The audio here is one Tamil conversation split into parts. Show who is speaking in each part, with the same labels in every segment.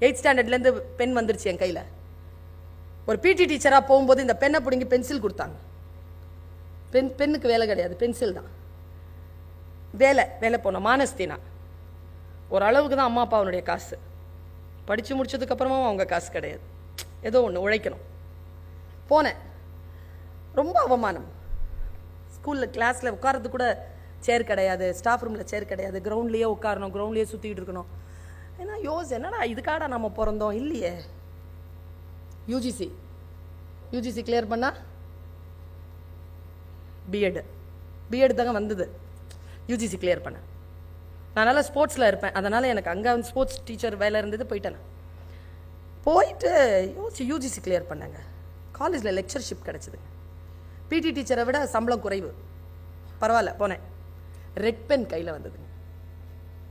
Speaker 1: எயிட் ஸ்டாண்டர்ட்லேருந்து பென் வந்துருச்சு என் கையில். ஒரு பிடி டீச்சராக போகும்போது இந்த பென்னை பிடுங்கி பென்சில் கொடுத்தாங்க. பென் பெண்ணுக்கு வேலை கிடையாது பென்சில் தான். வேலை வேலை போனோம் மானஸ்தீனா. ஓரளவுக்கு தான் அம்மா அப்பாவுடைய காசு. படித்து முடிச்சதுக்கப்புறமா அவங்க காசு கிடையாது. ஏதோ ஒன்று உழைக்கணும். போனேன். ரொம்ப அவமானம். ஸ்கூலில் கிளாஸில் உட்காரது கூட சேர் கிடையாது ஸ்டாஃப் ரூமில் சேர் கிடையாது. கிரவுண்ட்லேயே உட்காரணும் கிரவுண்ட்லேயே சுற்றிக்கிட்டு இருக்கணும். ஏன்னா யோஸ் என்னடா இதுக்காடா நம்ம பிறந்தோம்? இல்லையே. யூஜிசி யூஜிசி கிளியர் பண்ணா? பிஎட் பிஎட் தாங்க வந்தது. யூஜிசி கிளியர் பண்ணேன் நான் நல்லா ஸ்போர்ட்ஸில் இருப்பேன். அதனால் எனக்கு அங்கே வந்து ஸ்போர்ட்ஸ் டீச்சர் வேலை இருந்தது போயிட்டேன் போயிட்டு யோசிச்சு யூஜிசி கிளியர் பண்ணேங்க. காலேஜில் லெக்சர்ஷிப் கிடச்சிதுங்க பிடி டீச்சரை விட சம்பளம் குறைவு. பரவாயில்ல போனேன். ரெட் பென் கையில் வந்ததுங்க.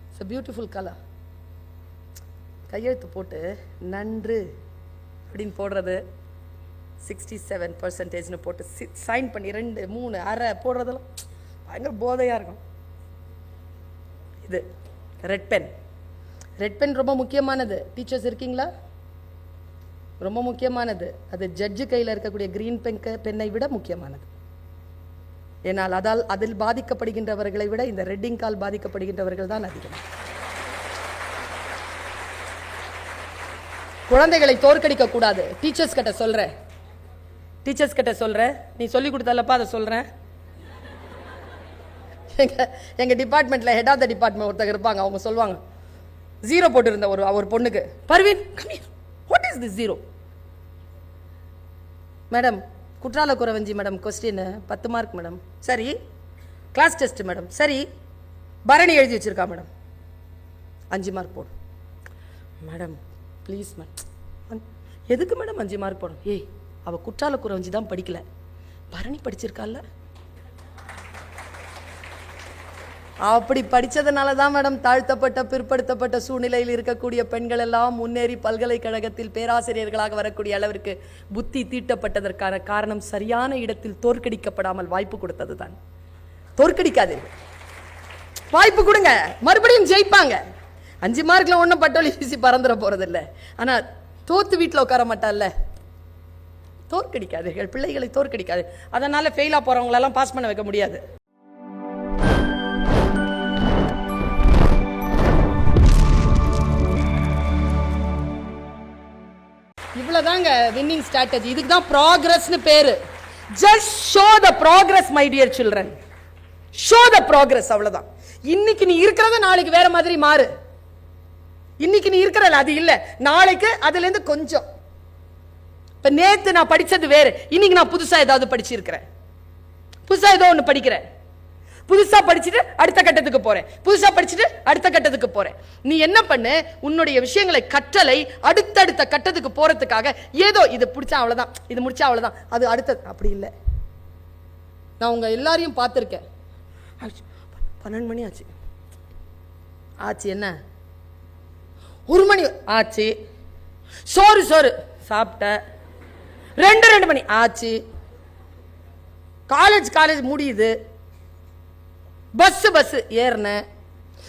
Speaker 1: இட்ஸ் பியூட்டிஃபுல் கலர் கையெழுத்து போட்டு நன்று அப்படின்னு போடுறது. சிக்ஸ்டி செவன் பர்சன்டேஜ்னு போட்டு சைன் பண்ணி ரெண்டு மூணு அரை போடுறதெல்லாம் பயங்கர போதையாக இருக்கும். இது ரெட் பென் ரெட் பென் ரொம்ப முக்கியமானது. டீச்சர்ஸ் இருக்கீங்களா? ரொம்ப முக்கியமானது. அது ஜட்ஜு கையில் இருக்கக்கூடிய கிரீன் பென் பெண்ணை விட முக்கியமானது. ஏனால் அதால் அதில் பாதிக்கப்படுகின்றவர்களை விட இந்த ரெட்டிங் கால் பாதிக்கப்படுகின்றவர்கள் தான் அதிகம். குழந்தைகளை தோற்கடிக்க கூடாது. டீச்சர்ஸ் கிட்ட சொல்கிறேன் டீச்சர்ஸ் கிட்ட சொல்கிறேன் நீ சொல்லி கொடுத்தாலப்பா அதை சொல்றேன். எங்க எங்கள் டிபார்ட்மெண்ட்ல ஹெட் ஆஃப் த டிபார்ட்மெண்ட் ஒருத்தர் இருப்பாங்க அவங்க சொல்லுவாங்க. ஜீரோ போட்டிருந்த ஒரு ஒரு பொண்ணுக்கு. Parveen what is this zero madam Kutrala Kuravanji madam question பத்து மார்க் மேடம் சரி. கிளாஸ் டெஸ்ட் மேடம் சரி. பரணி எழுதி வச்சிருக்கா மேடம் அஞ்சு மார்க் போடும் மேடம் ப்ளீஸ் மேம் எதுக்கு மேடம் அஞ்சு மார்க் போடணும்? ஏய் அவள் குற்றால குறைஞ்சி தான் படிக்கல. பரணி படிச்சிருக்கால அப்படி படித்ததுனால தான் மேடம் தாழ்த்தப்பட்ட பிற்படுத்தப்பட்ட சூழ்நிலையில் இருக்கக்கூடிய பெண்கள் எல்லாம் முன்னேறி பல்கலைக்கழகத்தில் பேராசிரியர்களாக வரக்கூடிய அளவிற்கு புத்தி தீட்டப்பட்டதற்கான காரணம் சரியான இடத்தில் தோற்கடிக்கப்படாமல் வாய்ப்பு கொடுத்தது தான் தோற்கடிக்காதீர்கள். வாய்ப்பு கொடுங்க. மறுபடியும் ஜெயிப்பாங்க. அஞ்சு மார்க்கில் ஒன்றும் பட்டோலி வீசி பறந்துட போகிறதில்ல ஆனால் தோற்று வீட்டில் உட்கார மாட்டால்ல தோற்கடிக்காதீர்கள் பிள்ளைகளை தோற்கடிக்காது அதனால் ஃபெயிலாக போகிறவங்களெல்லாம் பாஸ் பண்ண வைக்க முடியாது. இவ்வளோதாங்க வின்னிங் ஸ்ட்ராட்டஜி இதுக்கு தான் ப்ராக்ரஸ்னு பேர். Just show the progress my dear children show the progress அவ்வளோதான் இன்னைக்கு நீ இருக்கிறத நாளைக்கு வேற மாதிரி மாறு. இன்னைக்கு நீ இருக்கிறல அது இல்லை. நாளைக்கு அதுல இருந்து கொஞ்சம். இப்போ நேற்று நான் படிச்சது வேறு. இன்னைக்கு நான் புதுசாக ஏதாவது படிச்சிருக்கிறேன். புதுசாக ஏதோ ஒன்று படிக்கிறேன். புதுசாக படிச்சுட்டு அடுத்த கட்டத்துக்கு போகிறேன் புதுசாக படிச்சுட்டு அடுத்த கட்டத்துக்கு போகிறேன் நீ என்ன பண்ணு? உன்னுடைய விஷயங்களை கற்றலை அடுத்தடுத்த கட்டத்துக்கு போறதுக்காக ஏதோ இது பிடிச்சா அவ்வளோதான் இது முடிச்சா அவ்வளோதான் அது அடுத்தது. அப்படி இல்லை. நான் உங்கள் எல்லாரையும் பார்த்துருக்கேன். ஆச்சு, பன்னெண்டு மணி ஆச்சு. ஆச்சு என்ன? ஒரு மணி ஆச்சு. சோறு சோறு. சாப்பிட்ட. ரெண்டு ரெண்டு மணி ஆச்சு. காலேஜ் காலேஜ் முடியுது. பஸ்ஸு பஸ்ஸு ஏறினேன்.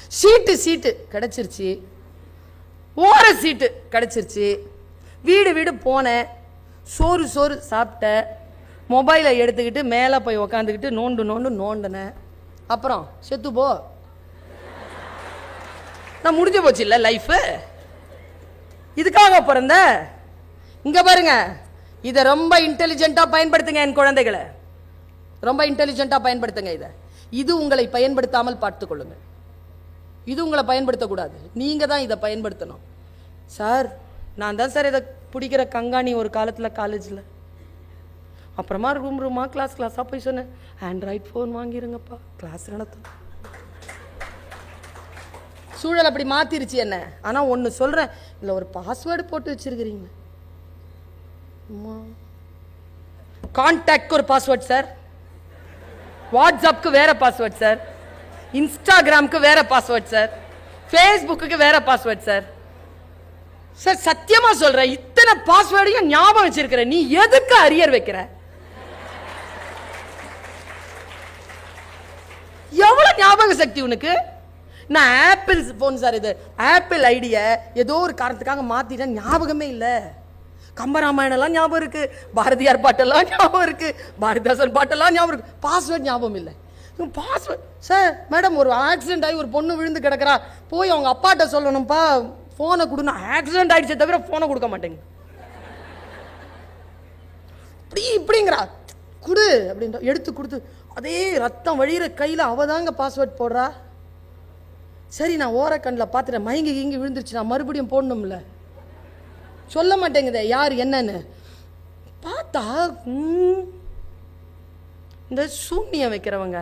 Speaker 1: சீட்டு சீட்டு கிடச்சிருச்சு. ஓர சீட்டு கிடச்சிருச்சு. வீடு வீடு போனேன். சோறு சோறு சாப்பிட்டேன் மொபைலை எடுத்துக்கிட்டு மேலே போய் உக்காந்துக்கிட்டு நோண்டு நோண்டு நோண்டினேன். அப்புறம் செத்து போ நான் முடிஞ்சு போச்சு இல்லை லைஃபு இதுக்காக பிறந்த இங்கே பாருங்க இதை ரொம்ப இன்டெலிஜென்ட்டாக பயன்படுத்துங்க என் குழந்தைகளை. ரொம்ப இன்டெலிஜென்ட்டாக பயன்படுத்துங்க இதை. இது உங்களை பயன்படுத்தாமல் பார்த்துக்கொள்ளுங்கள் இது உங்களை பயன்படுத்தக்கூடாது. நீங்கள் தான் இதை பயன்படுத்தணும். சார் நான் தான் சார் இதை பிடிக்கிற கங்காணி ஒரு காலத்தில் காலேஜில் அப்புறமா ரூம் ரூமாக கிளாஸ் கிளாஸாக போய் சொன்னேன். Android phone வாங்கிருங்கப்பா. கிளாஸ் நடத்தணும் சூழல் அப்படி மாத்திருச்சு என்ன? ஆனால் ஒன்று சொல்கிறேன் இல்லை ஒரு பாஸ்வேர்டு போட்டு வச்சிருக்கிறீங்க. கான்டாக்ட்க்கு ஒரு பாஸ்வேர்ட் சார் வாட்ஸ்அப்க்கு வேற பாஸ்வேர்ட் சார் இன்ஸ்டாகிராம்க்கு வேற பாஸ்வேர்ட் சார் ஃபேஸ்புக்கு வேற பாஸ்வேர்ட் சார் சார் சத்தியமா சொல்றேன். இத்தனை பாஸ்வேர்டையும் ஞாபகம் வச்சிருக்கிற. நீ எதுக்கு அரியர் வைக்கிற? எவ்வளவு ஞாபக சக்தி உனக்கு? நான் ஆப்பிள் ஃபோன் சார் இது? ஆப்பிள் ஐடியை ஏதோ ஒரு காரணத்துக்காக மாற்றிட்டேன் ஞாபகமே இல்லை. கம்பராமாயணம்லாம் ஞாபகம் இருக்குது பாரதியார் பாட்டெல்லாம் ஞாபகம் இருக்குது பாரதிதாசன் பாட்டெல்லாம் ஞாபகம் இருக்குது பாஸ்வேர்ட் ஞாபகம் இல்லை. பாஸ்வேர்ட் சார் மேடம் ஒரு ஆக்சிடென்ட் ஆகி ஒரு பொண்ணு விழுந்து கிடக்குறா. போய் அவங்க அப்பாட்ட சொல்லணும்ப்பா. ஃபோனை கொடுனா ஆக்சிடென்ட் ஆகிடுச்சே தவிர ஃபோனை கொடுக்க மாட்டேங்க. இப்படி இப்படிங்கிறா. கொடு அப்படின்ற எடுத்து கொடுத்து அதே ரத்தம் வழியிற கையில் அவள் தாங்க பாஸ்வேர்ட் போடுறா. சரி நான் ஓரக்கண்ணில் பார்த்துட்டேன். மயங்கி இங்கி விழுந்துருச்சு. நான் மறுபடியும் போடணும்ல. சொல்ல மாட்டேங்குதே யார் என்னன்னு. பார்த்தா இந்த சூன்யம் வைக்கிறவங்க.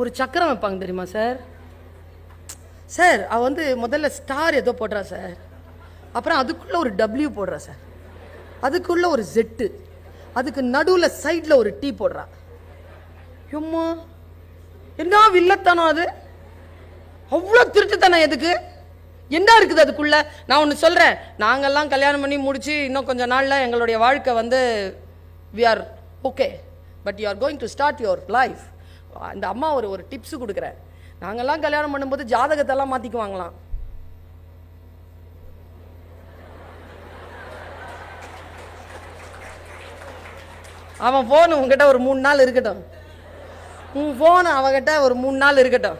Speaker 1: ஒரு சக்கரம் வைப்பாங்க தெரியுமா சார்? சார் அவ வந்து முதல்ல ஸ்டார் ஏதோ போடுறா சார். அப்புறம் அதுக்குள்ளே ஒரு டபிள்யூ போடுறா சார். அதுக்குள்ளே ஒரு ஜெட்டு அதுக்கு நடுவில் சைடில் ஒரு டீ போடுறா. எம்மா என்ன வில்லத்தானோ அது? அவ்வளோ திருட்டுத்தனம் எதுக்கு? என்ன இருக்குது அதுக்குள்ள? நான் ஒன்று சொல்கிறேன் நாங்கள்லாம் கல்யாணம் பண்ணி முடிச்சு இன்னும் கொஞ்சம் நாளில் எங்களுடைய வாழ்க்கை வந்து we are okay but you are going to start your life அந்த அம்மா ஒரு ஒரு டிப்ஸு கொடுக்குறேன். நாங்கள்லாம் கல்யாணம் பண்ணும்போது ஜாதகத்தெல்லாம் மாற்றிக்குவாங்களாம் அவன் ஃபோன் உங்ககிட்ட ஒரு மூணு நாள் இருக்கட்டும். உன் ஃபோன் அவகிட்ட ஒரு மூணு நாள் இருக்கட்டும்.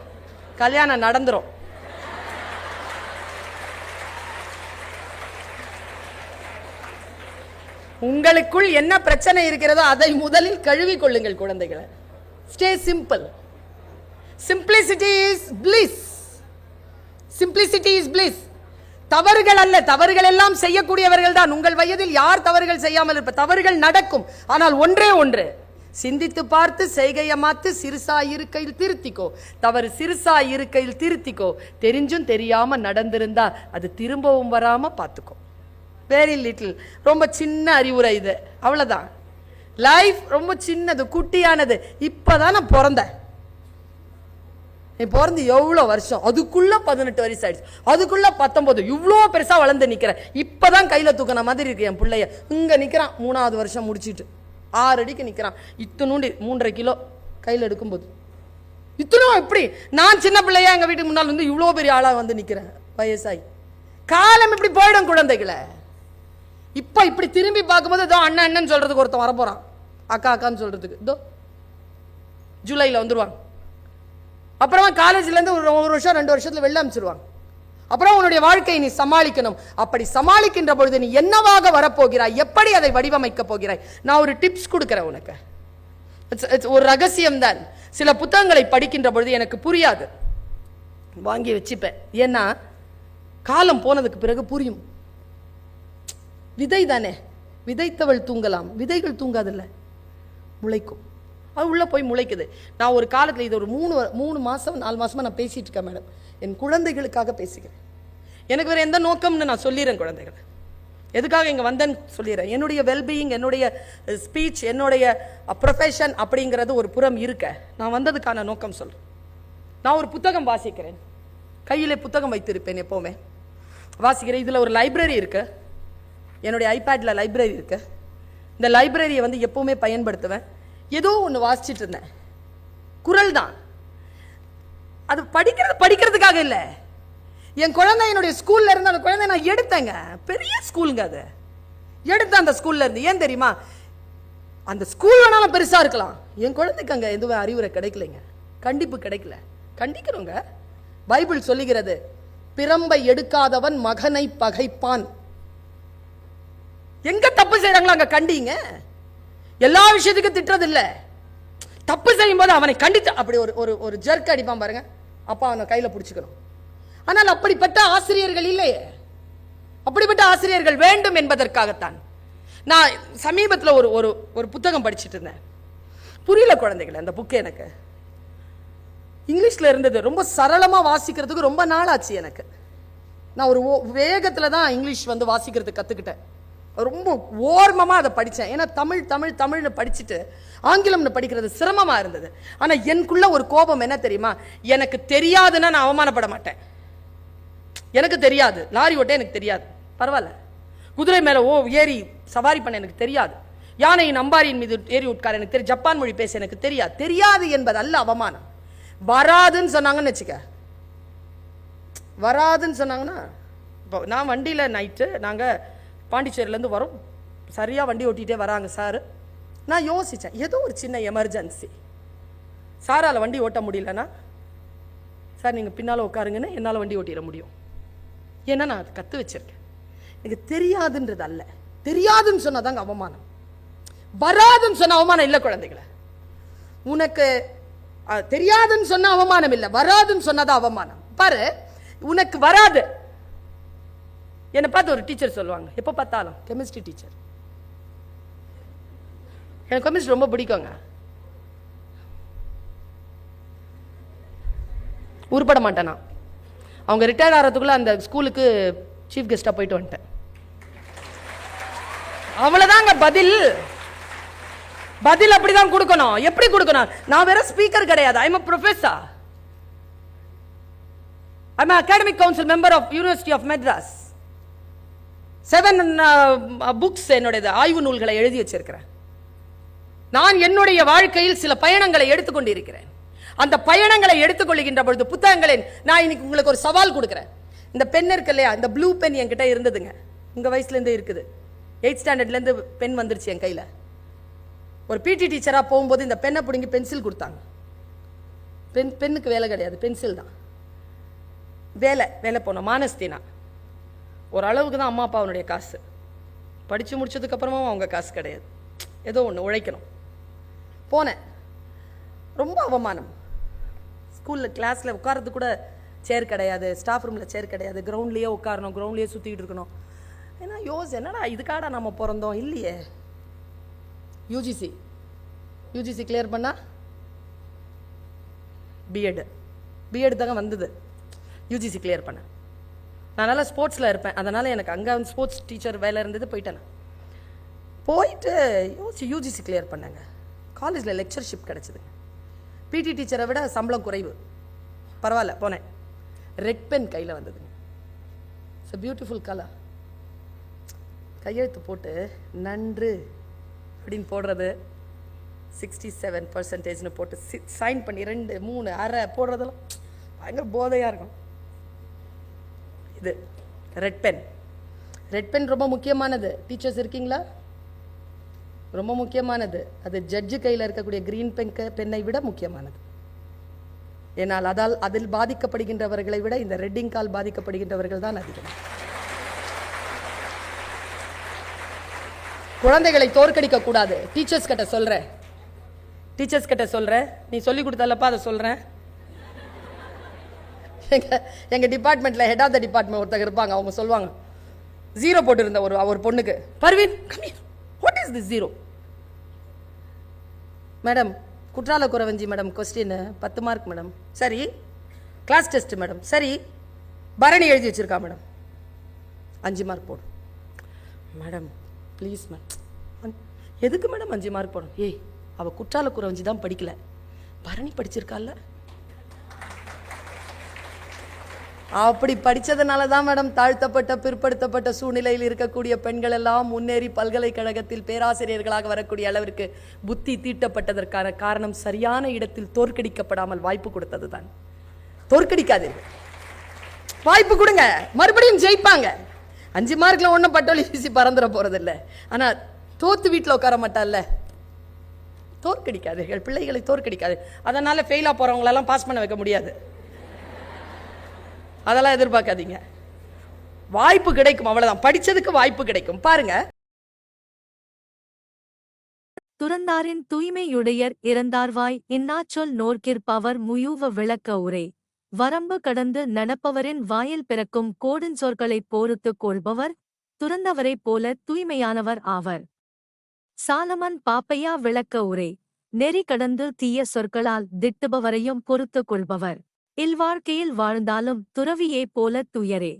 Speaker 1: கல்யாணம் நடந்துரும். உங்களுக்குள் என்ன பிரச்சனை இருக்கிறதோ அதை முதலில் கழுவி கொள்ளுங்கள் குழந்தைகளை. Stay simple simplicity is bliss simplicity is bliss தவறுகள் அல்ல தவறுகள் எல்லாம் செய்யக்கூடியவர்கள் தான். உங்கள் வயதில் யார் தவறுகள் செய்யாமல் இருப்ப தவறுகள் நடக்கும். ஆனால் ஒன்றே ஒன்று சிந்தித்து பார்த்து செய்கையமாத்து சிறுசா இருக்கையில் திருத்திக்கோ. தவறு சிறுசா இருக்கையில் திருத்திக்கோ. தெரிஞ்சும் தெரியாம நடந்திருந்தா அது திரும்பவும் வராம பார்த்துக்கோ. வெரி லிட்டில் ரொம்ப சின்ன அறிவுரை இது. அவ்வளோதான் லைஃப் ரொம்ப சின்னது குட்டியானது. இப்பதான் நான் பிறந்தேன். நீ பிறந்து எவ்வளோ வருஷம்? அதுக்குள்ளே பதினெட்டு வயசு ஆயிடுச்சு. அதுக்குள்ளே பத்தொம்போது இவ்வளோ பெருசாக வளர்ந்து நிற்கிறேன் இப்போ தான் கையில் தூக்கின மாதிரி இருக்கு என் பிள்ளைய. இங்கே நிற்கிறான் மூணாவது வருஷம் முடிச்சிட்டு. ஆறு அடிக்கு நிற்கிறான் இத்தனூண்டு மூன்றரை கிலோ கையில் எடுக்கும்போது. இத்தனும் எப்படி நான் சின்ன பிள்ளையா எங்கள் வீட்டுக்கு முன்னால் வந்து இவ்வளோ பெரிய ஆளாக வந்து நிற்கிறேன் வயசாகி காலம் இப்படி போயிடும் குழந்தைகளை. இப்போ இப்படி திரும்பி பார்க்கும்போது இதோ அண்ணன் அண்ணன் சொல்கிறதுக்கு ஒருத்தன் வரப்போகிறான் அக்கா அக்கான்னு சொல்கிறதுக்கு இதோ ஜூலையில் வந்துடுவாங்க அப்புறமா காலேஜ்லேருந்து ஒரு ஒரு வருஷம் ரெண்டு வருஷத்தில் வெளில அனுப்பிச்சிருவாங்க அப்புறம் உன்னுடைய வாழ்க்கையை நீ சமாளிக்கணும். அப்படி சமாளிக்கின்ற பொழுது நீ என்னவாக வரப்போகிறாய்? எப்படி அதை வடிவமைக்க போகிறாய்? நான் ஒரு டிப்ஸ் கொடுக்குறேன் உனக்கு. இட்ஸ் ஒரு ரகசியம் தான். சில புத்தகங்களை படிக்கின்ற பொழுது எனக்கு புரியாது. வாங்கி வச்சுப்பேன். ஏன்னா காலம் போனதுக்கு பிறகு புரியும். விதை தானே. விதைத்தவள் தூங்கலாம். விதைகள் தூங்காதில்ல. முளைக்கும். அது உள்ளே போய் முளைக்குது. நான் ஒரு காலத்தில் இது ஒரு மூணு மூணு மாதம் நாலு மாசமா நான் பேசிட்டு இருக்கேன் மேடம் என் குழந்தைகளுக்காக பேசுகிறேன். எனக்கு வேறு எந்த நோக்கம்னு நான் சொல்லிடுறேன் குழந்தைகள். எதுக்காக இங்கே வந்தேன்னு சொல்லிடுறேன் என்னுடைய வெல்பீயிங் என்னுடைய ஸ்பீச் என்னுடைய ப்ரொஃபஷன் அப்படிங்கிறது ஒரு புறம் இருக்க. நான் வந்ததுக்கான நோக்கம் சொல்கிறேன் நான் ஒரு புத்தகம் வாசிக்கிறேன். கையிலே புத்தகம் வைத்திருப்பேன் எப்போவுமே. வாசிக்கிறேன். இதில் ஒரு லைப்ரரி இருக்குது என்னுடைய ஐபேடில் லைப்ரரி இருக்குது இந்த லைப்ரரியை வந்து எப்போவுமே பயன்படுத்துவேன். ஏதோ ஒன்று வாசிச்சிட்டு இருந்தேன். குரல் தான். அது படிக்கிறது படிக்கிறதுக்காக இல்லை. என் குழந்தை என்னுடைய ஸ்கூல்ல இருந்து அந்த குழந்தை நான் எடுத்தேங்க. பெரிய ஸ்கூலுங்க அது. எடுத்தேன் அந்த ஸ்கூல்ல இருந்து ஏன் தெரியுமா? அந்த ஸ்கூல் வேணாலும் பெருசா இருக்கலாம். என் குழந்தைக்கு அங்கே எதுவும் அறிவுரை கிடைக்கலைங்க. கண்டிப்பு கிடைக்கல. கண்டிக்கிறோங்க. பைபிள் சொல்லுகிறது பிரம்பை எடுக்காதவன் மகனை பகைப்பான். எங்க தப்பு செய்றாங்களோ அங்க கண்டிங்க. எல்லா விஷயத்துக்கும் திட்டுறது இல்லை. தப்பு செய்யும் போது அவனை கண்டித்து அப்படி ஒரு ஒரு ஒரு ஜர்க் அடிப்பான் பாருங்க. அப்பா அவனை கையில் பிடிச்சிக்கணும். ஆனால் அப்படிப்பட்ட ஆசிரியர்கள் இல்லையே. அப்படிப்பட்ட ஆசிரியர்கள் வேண்டும் என்பதற்காகத்தான் நான் சமீபத்தில் ஒரு ஒரு ஒரு புத்தகம் படிச்சிட்டு இருந்தேன். புரியல குழந்தைகள் அந்த புக்கு எனக்கு. இங்கிலீஷில் இருந்தது ரொம்ப சரளமாக வாசிக்கிறதுக்கு ரொம்ப நாள் ஆச்சு எனக்கு. நான் ஒரு வேகத்தில் தான் இங்கிலீஷ் வந்து வாசிக்கிறதுக்கு கற்றுக்கிட்டேன் ரொம்ப ஓர்மமாக அதை படித்தேன் ஏன்னா தமிழ் தமிழ் தமிழ்னு படிச்சுட்டு ஆங்கிலம்னு படிக்கிறது சிரமமாக இருந்தது. ஆனால் எனக்குள்ள ஒரு கோபம் என்ன தெரியுமா? எனக்கு தெரியாதுன்னா நான் அவமானப்பட மாட்டேன். எனக்கு தெரியாது. லாரி ஓட்ட எனக்கு தெரியாது. பரவாயில்ல. குதிரை மேலே ஓ ஏறி சவாரி பண்ண எனக்கு தெரியாது. யானையின் அம்பாரியின் மீது ஏறி உட்கார எனக்கு தெரியும் ஜப்பான் மொழி பேச எனக்கு தெரியாது. தெரியாது என்பது அல்ல அவமானம். வராதுன்னு சொன்னாங்கன்னு வச்சுக்க. வராதுன்னு சொன்னாங்கன்னா இப்போ நான் வண்டியில் நைட்டு நாங்கள் பாண்டிச்சேரியிலேருந்து வரும். சரியாக வண்டி ஓட்டிகிட்டே வராங்க சார் நான் யோசித்தேன் ஏதோ ஒரு சின்ன எமர்ஜென்சி சாரால் வண்டி ஓட்ட முடியலன்னா சார் நீங்கள் பின்னால் உட்காருங்கன்னு என்னால் வண்டி ஓட்டிட முடியும். ஏன்னா நான் அதை கற்று வச்சிருக்கேன். எனக்கு தெரியாதுன்றது அல்ல. தெரியாதுன்னு சொன்னாதாங்க அவமானம். வராதுன்னு சொன்ன அவமானம் இல்லை குழந்தைகளை. உனக்கு தெரியாதுன்னு சொன்ன அவமானம் இல்லை. வராதுன்னு சொன்னதான் அவமானம். பாரு உனக்கு வராது. என்னை பார்த்து ஒரு டீச்சர் சொல்லுவாங்க. எப்போ பார்த்தாலும்? கெமிஸ்ட்ரி டீச்சர் எனக்கு கெமிஸ்ட்ரி ரொம்ப பிடிக்குங்க. உருப்பட மாட்டேன் நான். அவங்க ரிட்டையர் ஆகிறதுக்குள்ள அந்த ஸ்கூலுக்கு சீஃப் கெஸ்ட்டாக போயிட்டு வந்துட்டேன். அவ்வளோதாங்க பதில். பதில் அப்படிதான் கொடுக்கணும். எப்படி கொடுக்கணும்? நான் வேற ஸ்பீக்கர் கிடையாது. I'm a professor I'm academic council member of university of Madras seven books என்னுடைய ஆய்வு நூல்களை எழுதி வச்சிருக்கிறேன். நான் என்னுடைய வாழ்க்கையில் சில பயணங்களை எடுத்துக்கொண்டிருக்கிறேன். அந்த பயணங்களை எடுத்துக்கொள்கின்ற பொழுது புத்தகங்களை நான் இன்னைக்கு உங்களுக்கு ஒரு சவால் கொடுக்குறேன். இந்த பென் இருக்கு இல்லையா? இந்த ப்ளூ பென் என்கிட்ட இருந்ததுங்க. உங்கள் வயசுலேருந்து இருக்குது. எயிட் ஸ்டாண்டர்ட்லேருந்து பெண் பென் வந்துருச்சு என் கையில். ஒரு பிடி டீச்சராக போகும்போது இந்த பென்னை பிடுங்கி பென்சில் கொடுத்தாங்க. பென் பெண்ணுக்கு வேலை கிடையாது பென்சில் தான். வேலை வேலை போனோம் மானஸ்தீனா. ஓரளவுக்கு தான் அம்மா அப்பாவுடைய காசு. படித்து முடிச்சதுக்கப்புறமும் அவங்க காசு கிடையாது. ஏதோ ஒன்று உழைக்கணும். போனேன். ரொம்ப அவமானம். ஸ்கூலில் கிளாஸில் உட்காரது கூட சேர் கிடையாது. ஸ்டாஃப் ரூமில் சேர் கிடையாது. கிரவுண்ட்லேயே உட்காரணும். கிரவுண்ட்லேயே சுற்றிக்கிட்டு இருக்கணும். ஏன்னா யோஸ் என்னடா இதுக்காடா நம்ம பிறந்தோம்? இல்லையே. யூஜிசி யூஜிசி கிளியர் பண்ணா? பிஎட் பிஎட் தாங்க வந்தது. யூஜிசி கிளியர் பண்ணேன். நான் நல்லா ஸ்போர்ட்ஸில் இருப்பேன். அதனால் எனக்கு அங்கே வந்து ஸ்போர்ட்ஸ் டீச்சர் வேலை இருந்தது போயிட்டேன் போயிட்டு யோசிச்சு யூஜிசி கிளியர் பண்ணேங்க. காலேஜில் லெக்சர்ஷிப் கிடச்சிதுங்க. பிடி டீச்சரை விட சம்பளம் குறைவு. பரவாயில்ல போனேன். ரெட் பென் கையில் வந்ததுங்க. இட்ஸ் பியூட்டிஃபுல் கலர் கையெழுத்து போட்டு நன்று அப்படின்னு போடுறது. சிக்ஸ்டி செவன் பர்சன்டேஜ்னு போட்டு சைன் பண்ணி ரெண்டு மூணு அரை போடுறதெல்லாம் பயங்கர போதையாக இருக்கும். இது ரெட் பென் ரெட் பென் ரொம்ப முக்கியமானது. டீச்சர்ஸ் இருக்கீங்களா? ரொம்ப முக்கியமானது. அது ஜட்ஜு கையில் இருக்கக்கூடிய கிரீன் பென் பெண்ணை விட முக்கியமானது. ஏனால் அதால் அதில் பாதிக்கப்படுகின்றவர்களை விட இந்த ரெட்டிங் கால் பாதிக்கப்படுகின்றவர்கள் தான் அதிகம். குழந்தைகளை தோற்கடிக்க கூடாது. டீச்சர்ஸ் கிட்ட சொல்றேன். டீச்சர்ஸ் கிட்ட சொல்கிறேன் நீ சொல்லி கொடுத்தாலப்பா அதை சொல்கிறேன் எங்கள் எங்கள் டிபார்ட்மெண்ட்டில் ஹெட் ஆஃப் த டிபார்ட்மெண்ட் ஒருத்தங்க இருப்பாங்க அவங்க சொல்லுவாங்க. ஜீரோ போட்டிருந்த ஒரு ஒரு பொண்ணுக்கு. Parveen what is this zero madam Kutrala Kuravanji madam question பத்து மார்க் மேடம் சரி. கிளாஸ் டெஸ்ட் மேடம் சரி. பரணி எழுதி வச்சிருக்கா மேடம் அஞ்சு மார்க் போடும் மேடம் ப்ளீஸ் மேம் எதுக்கு மேடம் அஞ்சு மார்க் போடும் ஏய் அவள் குற்றால குறவஞ்சி தான் படிக்கல. பரணி படிச்சிருக்கால அப்படி படித்ததுனால தான் மேடம் தாழ்த்தப்பட்ட பிற்படுத்தப்பட்ட சூழ்நிலையில் இருக்கக்கூடிய பெண்கள் எல்லாம் முன்னேறி பல்கலைக்கழகத்தில் பேராசிரியர்களாக வரக்கூடிய அளவிற்கு புத்தி தீட்டப்பட்டதற்கான காரணம் சரியான இடத்தில் தோற்கடிக்கப்படாமல் வாய்ப்பு கொடுத்தது தான் தோற்கடிக்காதீர்கள். வாய்ப்பு கொடுங்க. மறுபடியும் ஜெயிப்பாங்க. அஞ்சு மார்க்கில் ஒன்றும் பட்டோலி வீசி பறந்துட போகிறதில்ல ஆனால் தோத்து வீட்டில் உட்கார மாட்டால தோற்கடிக்காதீர்கள். பிள்ளைகளை தோற்கடிக்காது அதனால் ஃபெயிலாக போகிறவங்களெல்லாம் பாஸ் பண்ண வைக்க முடியாது. அதெல்லாம் எதிர்பார்க்காதீங்க. வாய்ப்பு கிடைக்கும் அவ்வளவுதான். படிச்சதுக்கு வாய்ப்பு கிடைக்கும். பாருங்க.
Speaker 2: துறந்தாரின் தூய்மையுடையர் இறந்தார்வாய் இன்னாச்சொல் நோர்க்கிற்பவர் முயூவ விளக்க உரை. வரம்பு கடந்து நடப்பவரின் வாயில் பிறக்கும் கோடுஞ்சொற்களைப் போருத்துக் கொள்பவர் துறந்தவரைப் போல தூய்மையானவர் ஆவர். சாலமன் பாப்பையா விளக்க உரை. நெறி கடந்து தீய சொற்களால் திட்டுபவரையும் பொறுத்துக் கொள்பவர். இல்வாழ்க்கையில் வாழ்ந்தாலும் துறவியே போல துயரே.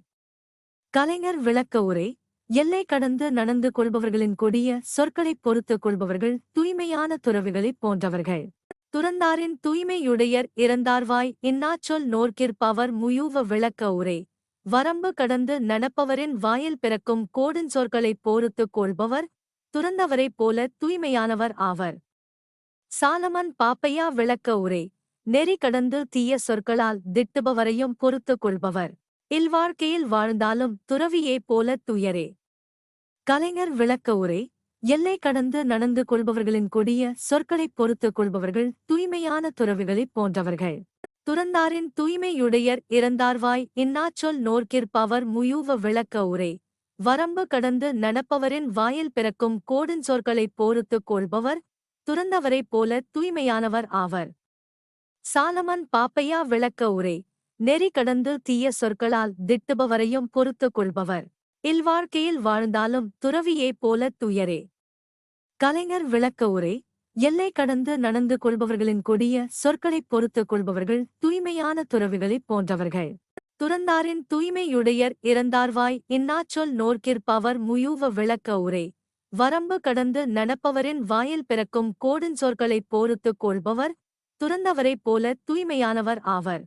Speaker 2: கலைஞர் விளக்க உரை எல்லை கடந்து நடந்து கொள்பவர்களின் கொடிய சொற்களைப் பொறுத்துக் கொள்பவர்கள் தூய்மையான துறவிகளைப் போன்றவர்கள். துறந்தாரின் தூய்மையுடையர் இறந்தார்வாய் இன்னாச்சொல் நோர்க்கிற்பவர் முயூவ விளக்க உரை. வரம்பு கடந்து நடப்பவரின் வாயில் பிறக்கும் கோடின் சொற்களைப் போருத்துக் கொள்பவர் துறந்தவரைப் போல தூய்மையானவர் ஆவர். சாலமன் பாப்பையா விளக்க உரை நெறி கடந்து தீய சொற்களால் திட்டுபவரையும் பொறுத்துக் கொள்பவர். இல்வாழ்க்கையில் வாழ்ந்தாலும் துறவியே போல துயரே. கலைஞர் விளக்க உரை எல்லை கடந்து நடந்து கொள்பவர்களின் கொடிய சொற்களைப் பொறுத்துக் கொள்பவர்கள் தூய்மையான துறவிகளைப் போன்றவர்கள். துறந்தாரின் தூய்மையுடையர் இறந்தார்வாய் இன்னாச்சொல் நோர்க்கிற்பவர் முயூவ விளக்க உரை. வரம்பு கடந்து நடப்பவரின் வாயில் பிறக்கும் கோடுஞ்சொற்களைப் பொறுத்துக் கொள்பவர் துறந்தவரைப் போல தூய்மையானவர் ஆவர். சாலமன் பாப்பையா விளக்க உரை. நெறி கடந்து தீய சொற்களால் திட்டுபவரையும் பொறுத்துக் கொள்பவர். இல்வாழ்க்கையில் வாழ்ந்தாலும் துறவியே போல துயரே. கலைஞர் விளக்க உரை. எல்லை கடந்து நடந்து கொள்பவர்களின் கொடிய சொற்களைப் பொறுத்துக் கொள்பவர்கள் தூய்மையான துறவிகளைப் போன்றவர்கள். துறந்தாரின் தூய்மையுடையர் இறந்தார்வாய் இன்னாச்சொல் நோர்க்கிற்பவர் முயூவ விளக்க உரை. வரம்பு கடந்து நடப்பவரின் வாயில் பிறக்கும் கோடுஞ்சொற்களைப் பொறுத்துக் கொள்பவர் துறந்தவரைப் போல தூய்மையானவர் ஆவர்.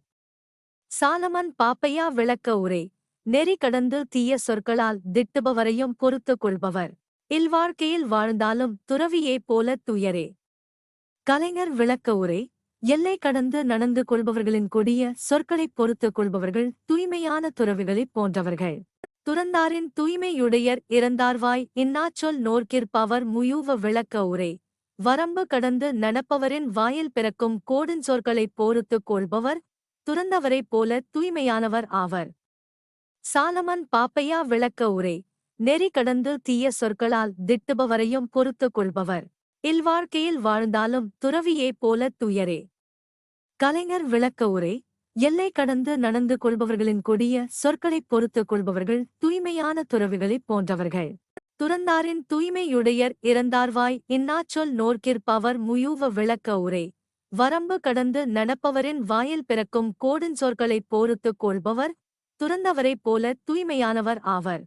Speaker 2: சாலமன் பாப்பையா விளக்க உரை. நெறி கடந்து தீய சொற்களால் திட்டுபவரையும் பொறுத்துக் கொள்பவர். இல்வாழ்க்கையில் வாழ்ந்தாலும் துறவியைப் போல துயரே. கலைஞர் விளக்க உரை. எல்லை கடந்து நடந்து கொள்பவர்களின் கொடிய சொற்களைப் பொறுத்துக் கொள்பவர்கள் தூய்மையான துறவிகளைப் போன்றவர்கள். துறந்தாரின் தூய்மையுடையர் இறந்தார்வாய். இன்னாச்சொல் நோர்க்கிற்பவர் முயூவ விளக்க உரை. வரம்பு கடந்து நடப்பவரின் வாயில் பிறக்கும் கோடுஞ்சொற்களைப் பொறுத்துக் கொள்பவர் துறந்தவரைப் போல தூய்மையானவர் ஆவர். சாலமன் பாப்பையா விளக்க உரை நெறி கடந்து தீய சொற்களால் திட்டுபவரையும் பொறுத்துக் கொள்பவர். இல்வாழ்க்கையில் வாழ்ந்தாலும் துறவியே போல துயரே. கலைஞர் விளக்க உரை எல்லை கடந்து நடந்து கொள்பவர்களின் கொடிய சொற்களைப் பொறுத்துக் கொள்பவர்கள் தூய்மையான துறவிகளைப் போன்றவர்கள். துறந்தாரின் தூய்மையுடையர் இறந்தார்வாய் இன்னாச்சொல் நோர்க்கிற்பவர் முயூவ விளக்க உரை. வரம்பு கடந்து நடப்பவரின் வாயில் பிறக்கும் கோடுஞ்சொற்களைப் பொறுத்துக் கொள்பவர் துறந்தவரைப் போல தூய்மையானவர் ஆவர்.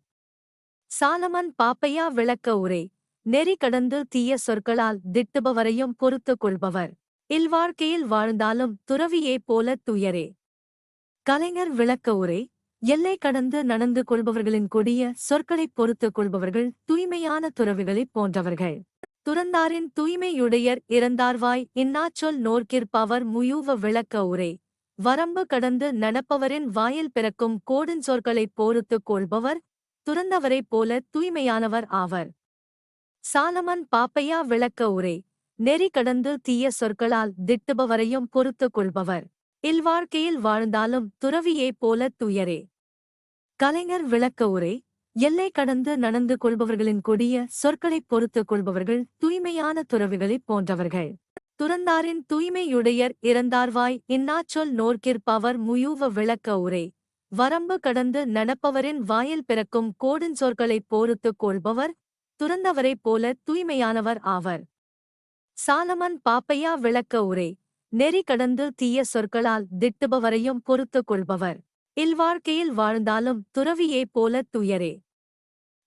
Speaker 2: சாலமன் பாப்பையா விளக்க உரை. நெறி கடந்து தீய சொற்களால் திட்டுபவரையும் பொறுத்துக் கொள்பவர். இல்வாழ்க்கையில் வாழ்ந்தாலும் துறவியே போல துயரே. கலைஞர் விளக்க உரை. எல்லை கடந்து நடந்து கொள்பவர்களின் கொடிய சொற்களைப் பொறுத்துக் கொள்பவர்கள் தூய்மையான துறவிகளைப் போன்றவர்கள். துறந்தாரின் தூய்மையுடையர் இறந்தார்வாய் இன்னாச்சொல் நோர்க்கிற்பவர் முயூவ விளக்க உரை. வரம்பு கடந்து நடப்பவரின் வாயில் பிறக்கும் கோடுஞ்சொற்களைப் பொறுத்துக் கொள்பவர் துறந்தவரைப் போல தூய்மையானவர் ஆவர். சாலமன் பாப்பையா விளக்க உரை. நெறி கடந்து தீய சொற்களால் திட்டுபவரையும் பொறுத்துக் கொள்பவர். இல்வாழ்க்கையில் வாழ்ந்தாலும் துறவியைப் போல துயரே. கலைஞர் விளக்க உரை எல்லை கடந்து நடந்து கொள்பவர்களின் கொடிய சொற்களைப் பொறுத்துக் கொள்பவர்கள் தூய்மையான துறவிகளைப் போன்றவர்கள். துறந்தாரின் தூய்மையுடையர் இறந்தார்வாய் இன்னாச்சொல் நோர்க்கிற்பவர் முயூவ விளக்க உரை. வரம்பு கடந்து நடப்பவரின் வாயில் பிறக்கும் கோடின் சொற்களைப் பொறுத்துக் கொள்பவர் துறந்தவரைப் போல தூய்மையானவர் ஆவர். சாலமன் பாப்பையா விளக்க உரை நெறி கடந்து தீய சொற்களால் திட்டுபவரையும் பொறுத்துக் கொள்பவர். இல்வாழ்க்கையில் வாழ்ந்தாலும் துறவியே போல துயரே.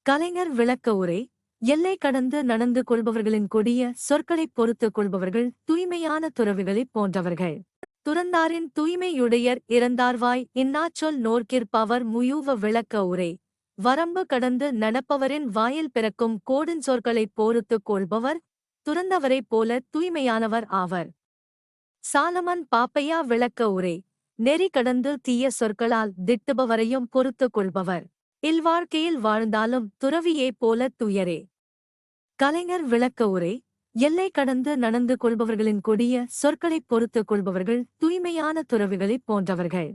Speaker 2: கலைஞர் விளக்க உரை எல்லை கடந்து நடந்து கொள்பவர்களின் கொடிய சொற்களைப் பொறுத்துக் கொள்பவர்கள் தூய்மையான துறவிகளைப் போன்றவர்கள். துறந்தாரின் தூய்மையுடையர் இறந்தார்வாய் இன்னாச்சொல் நோர்க்கிற்பவர் முயூவ விளக்க உரை. வரம்பு கடந்து நடப்பவரின் வாயில் பிறக்கும் கோடுஞ்சொற்களைப் பொறுத்துக் கொள்பவர் துறந்தவரைப் போல தூய்மையானவர் ஆவர். சாலமன் பாப்பையா விளக்க உரை நெறி கடந்து தீய சொற்களால் திட்டுபவரையும் பொறுத்துக் கொள்பவர். இல்வாழ்க்கையில் வாழ்ந்தாலும் துறவியே போல துயரே. கலைஞர் விளக்க உரை எல்லை கடந்து நடந்து கொள்பவர்களின் கொடிய சொற்களைப் பொறுத்துக் கொள்பவர்கள் தூய்மையான துறவிகளைப் போன்றவர்கள்.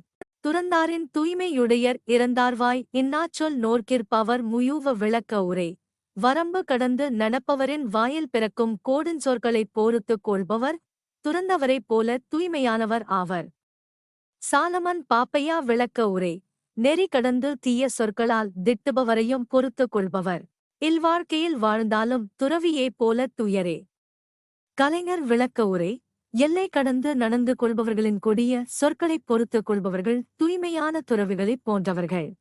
Speaker 2: துறந்தாரின் தூய்மையுடையர் இறந்தார்வாய் இன்னாச்சொல் நோர்க்கிற்பவர் முயூவ விளக்க உரை. வரம்பு கடந்து நடப்பவரின் வாயில் பிறக்கும் கோடுஞ்சொற்களைப் பொறுத்துக் கொள்பவர் துறந்தவரைப் போல தூய்மையானவர் ஆவர். சாலமன் பாப்பையா விளக்க உரை. நெறி கடந்து தீய சொற்களால் திட்டுபவரையும் பொறுத்துக் கொள்பவர். இல்வாழ்க்கையில் வாழ்ந்தாலும் துறவியே போல துயரே. கலைஞர் விளக்க உரை. எல்லை கடந்து நடந்து கொள்பவர்களின் கொடிய சொற்களைப் பொறுத்துக் கொள்பவர்கள் தூய்மையான துறவிகளைப் போன்றவர்கள்.